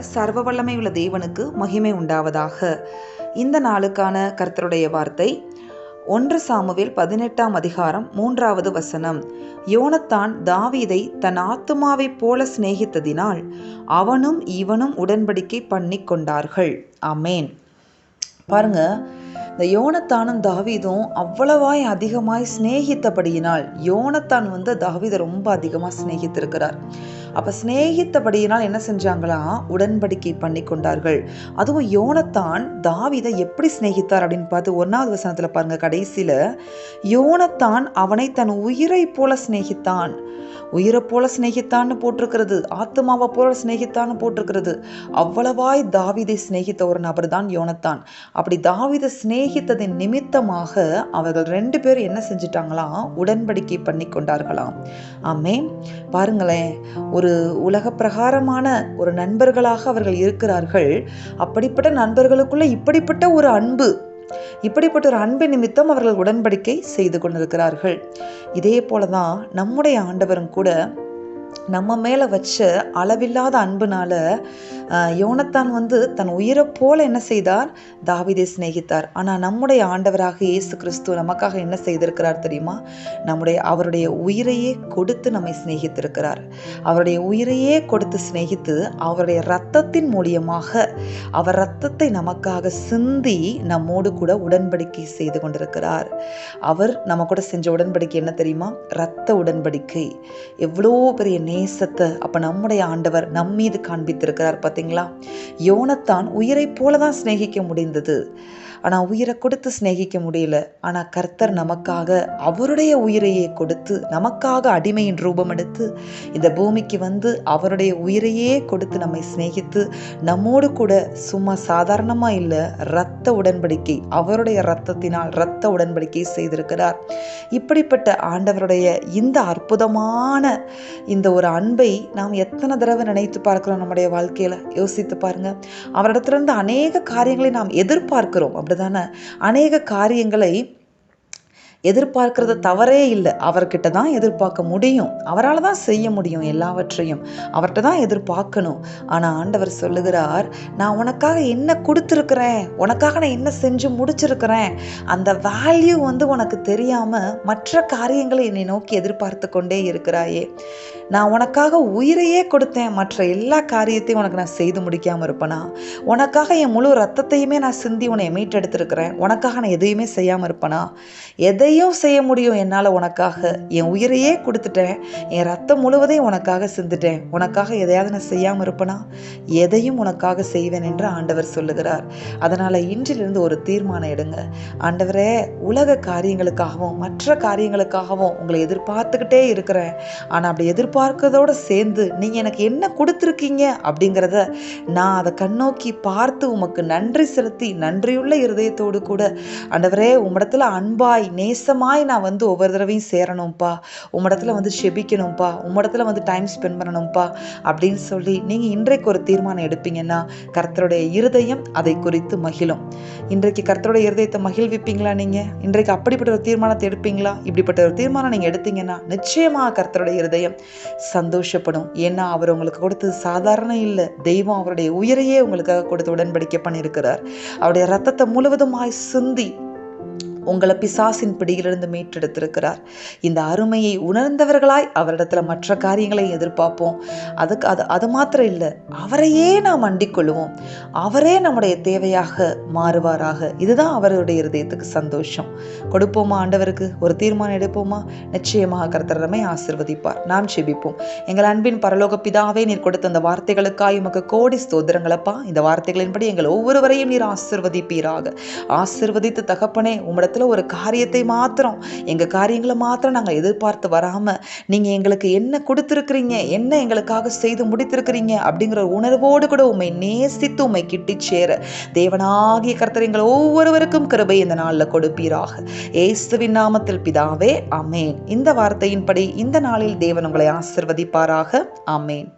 சர்வ வல்லமை உள்ள தேவனுக்கு மகிமை உண்டாவதாக. இந்த நாளுக்கான கர்த்தருடைய வார்த்தை ஒன்று சாமுவேல் பதினெட்டாம் அதிகாரம் மூன்றாவது வசனம். யோனத்தான் தாவீதை தன் ஆத்துமாவைப் போல சிநேகித்ததினால் அவனும் இவனும் உடன்படிக்கை பண்ணி கொண்டார்கள். அமேன் பாருங்க இந்த யோனத்தானும் தாவீதும் அவ்வளவாய் அதிகமாய் சிநேகித்தபடியினால் யோனத்தான் வந்து தாவீதை ரொம்ப அதிகமாக சிநேகித்திருக்கிறார். அப்போ சிநேகித்தபடியினால் என்ன செஞ்சாங்களாம் உடன்படிக்கை பண்ணி கொண்டார்கள். அதுவும் யோனத்தான் தாவிதை எப்படி சிநேகித்தார் அப்படின்னு பார்த்து ஒன்றாவது வசனத்தில் பாருங்க கடைசியில் யோனத்தான் அவனை தன் உயிரை போல சிநேகித்தான். உயிரை போல சிநேகித்தான்னு போட்டிருக்கிறது ஆத்மாவை போல சிநேகித்தான்னு போட்டிருக்கிறது. அவ்வளவாய் தாவிதை சிநேகித்த ஒரு நபர் தான் யோனத்தான். அப்படி தாவிதை சிநேகித்ததின் நிமித்தமாக அவர்கள் ரெண்டு பேரும் என்ன செஞ்சிட்டாங்களாம் உடன்படிக்கை பண்ணி கொண்டார்களாம். ஆமே பாருங்களேன் ஒரு உலக பிரகாரமான ஒரு நண்பர்களாக அவர்கள் இருக்கிறார்கள். அப்படிப்பட்ட நண்பர்களுக்குள்ள இப்படிப்பட்ட ஒரு அன்பு இப்படிப்பட்ட ஒரு அன்பு நிமித்தம் அவர்கள் உடன்படிக்கை செய்து கொண்டிருக்கிறார்கள். இதே போலதான் நம்முடைய ஆண்டவரும் கூட நம்ம மேலே வச்ச அளவில்லாத அன்புனால யோனத்தான் வந்து தன் உயிரை போல என்ன செய்தார்? தாவிதை சிநேகித்தார். ஆனால் நம்முடைய ஆண்டவராக இயேசு கிறிஸ்து நமக்காக என்ன செய்திருக்கிறார் தெரியுமா? நம்முடைய அவருடைய உயிரையே கொடுத்து நம்மை சிநேகித்திருக்கிறார். அவருடைய உயிரையே கொடுத்து சிநேகித்து அவருடைய ரத்தத்தின் மூலியமாக அவர் ரத்தத்தை நமக்காக சிந்தி நம்மோடு கூட உடன்படிக்கை செய்து கொண்டிருக்கிறார். அவர் நம்ம கூட செஞ்ச உடன்படிக்கை என்ன தெரியுமா? ரத்த உடன்படிக்கை. எவ்வளோ பெரிய நேசத்தை அப்போ நம்முடைய ஆண்டவர் நம் மீது காண்பித்திருக்கிறார் பார்த்தீங்களா? யோனத்தான் உயிரை போல தான் சிநேகிக்க முடிந்தது. ஆனால் உயிரை கொடுத்து சிநேகிக்க முடியல. ஆனால் கர்த்தர் நமக்காக அவருடைய உயிரையே கொடுத்து நமக்காக அடிமையின் ரூபம் எடுத்து இந்த பூமிக்கு வந்து அவருடைய உயிரையே கொடுத்து நம்மை சிநேகித்து நம்மோடு கூட சும்மா சாதாரணமாக இல்லை இரத்த உடன்படிக்கை அவருடைய இரத்தத்தினால் இரத்த உடன்படிக்கை செய்திருக்கிறார். இப்படிப்பட்ட ஆண்டவருடைய இந்த அற்புதமான இந்த ஒரு அன்பை நாம் எத்தனை தடவை நினைத்து பார்க்குறோம் நம்முடைய வாழ்க்கையில்? யோசித்து பாருங்க. அவரிடத்துலேருந்து அநேக காரியங்களை நாம் எதிர்பார்க்கிறோம். அப்படிதானே? அநேக காரியங்களை எதிர்பார்க்கறது தவறே இல்லை. அவர்கிட்ட தான் எதிர்பார்க்க முடியும். அவரால் தான் செய்ய முடியும் எல்லாவற்றையும். அவர்கிட்ட தான் எதிர்பார்க்கணும். ஆனால் ஆண்டவர் சொல்லுகிறார் நான் உனக்காக என்ன கொடுத்துருக்குறேன்? உனக்காக நான் என்ன செஞ்சு முடிச்சிருக்கிறேன்? அந்த வேல்யூ வந்து உனக்கு தெரியாமல் மற்ற காரியங்களை என்னை நோக்கி எதிர்பார்த்து கொண்டே இருக்கிறாயே. நான் உனக்காக உயிரையே கொடுத்தேன். மற்ற எல்லா காரியத்தையும் உனக்கு நான் செய்து முடிக்காமல் இருப்பேனா? உனக்காக என் முழு ரத்தத்தையுமே நான் சிந்தி உன்னை மீட்டெடுத்திருக்கிறேன். உனக்காக நான் எதையுமே செய்யாமல் இருப்பேனா? எதையும் செய்ய முடியும் என்னால் உனக்காக. என் உயிரையே கொடுத்துட்டேன். என் ரத்தம் முழுவதையும் உனக்காக சிந்துட்டேன். உனக்காக எதையாவது நான் செய்யாமல் இருப்பேனா? எதையும் உனக்காக செய்வேன் என்று ஆண்டவர் சொல்லுகிறார். அதனால் இன்றிலிருந்து ஒரு தீர்மானம் எடுங்க. ஆண்டவரே உலக காரியங்களுக்காகவும் மற்ற காரியங்களுக்காகவும் உங்களை எதிர்பார்த்துக்கிட்டே இருக்கிறேன். ஆனால் அப்படி எதிர்ப்பு எதிர்பார்க்கறதோடு சேர்ந்து நீங்கள் எனக்கு என்ன கொடுத்துருக்கீங்க அப்படிங்கிறத நான் அதை கண்ணோக்கி பார்த்து உமக்கு நன்றி செலுத்தி நன்றியுள்ள இருதயத்தோடு கூட. ஆண்டவரே உம்மிடத்தில் அன்பாய் நேசமாய் நான் வந்து ஒவ்வொரு தடவையும் சேரணும்ப்பா உம்மிடத்தில் வந்து செபிக்கணும்ப்பா உம்மிடத்தில் வந்து டைம் ஸ்பெண்ட் பண்ணணும்ப்பா அப்படின்னு சொல்லி நீங்கள் இன்றைக்கு ஒரு தீர்மானம் எடுப்பீங்கன்னா கர்த்தருடைய இருதயம் அதை குறித்து மகிழும். இன்றைக்கு கர்த்தருடைய இருதயத்தை மகிழ்விப்பீங்களா நீங்கள் இன்றைக்கு அப்படிப்பட்ட ஒரு தீர்மானத்தை எடுப்பீங்களா? இப்படிப்பட்ட ஒரு தீர்மானம் நீங்கள் எடுத்தீங்கன்னா நிச்சயமாக கர்த்தருடைய இருதயம் சந்தோஷப்படும். ஏன்னா அவர் உங்களுக்கு கொடுத்தது சாதாரண இல்லை. தெய்வம் அவருடைய உயிரையே உங்களுக்காக கொடுத்து உடன்படிக்கை பண்ணியிருக்கிறார். அவருடைய ரத்தத்தை முழுவதுமாய் சிந்தி உங்களை பிசாசின் பிடியிலிருந்து மீட்டெடுத்திருக்கிறார். இந்த அருமையை உணர்ந்தவர்களாய் அவரிடத்துல மற்ற காரியங்களை எதிர்பார்ப்போம். அதுக்கு அது அது மாத்திரம் இல்லை அவரையே நாம் அண்டிக் கொள்வோம் அவரே நம்முடைய தேவையாக மாறுவாராக. இதுதான் அவருடைய இருதயத்துக்கு சந்தோஷம். கொடுப்போமா ஆண்டவருக்கு? ஒரு தீர்மானம் எடுப்போமா? நிச்சயமாக கர்த்தரமை ஆசிர்வதிப்பார். நாம் செபிப்போம். எங்கள் அன்பின் பரலோக பிதாவே நீர் கொடுத்த அந்த வார்த்தைகளுக்காய் உமக்கு கோடி ஸ்தோத்திரங்களப்பா. இந்த வார்த்தைகளின்படி எங்கள் ஒவ்வொருவரையும் நீர் ஆசிர்வதிப்பீராக. ஆசிர்வதித்து தகப்பனே உம்மிடத்தில் இடத்துல ஒரு காரியத்தை மாத்திரம் எங்கள் காரியங்களை மாத்திரம் நாங்கள் எதிர்பார்த்து வராமல் நீங்கள் எங்களுக்கு என்ன கொடுத்துருக்குறீங்க என்ன எங்களுக்காக செய்து முடித்திருக்கிறீங்க அப்படிங்கிற உணர்வோடு கூட உண்மை நேசித்து உண்மை கிட்டி சேர தேவனாகிய கர்த்தர் எங்கள் ஒவ்வொருவருக்கும் கிருபை இந்த நாளில் கொடுப்பீராக. ஏசுவின் நாமத்தில் பிதாவே அமேன் இந்த வார்த்தையின்படி இந்த நாளில் தேவன் உங்களை ஆசிர்வதிப்பாராக. அமேன்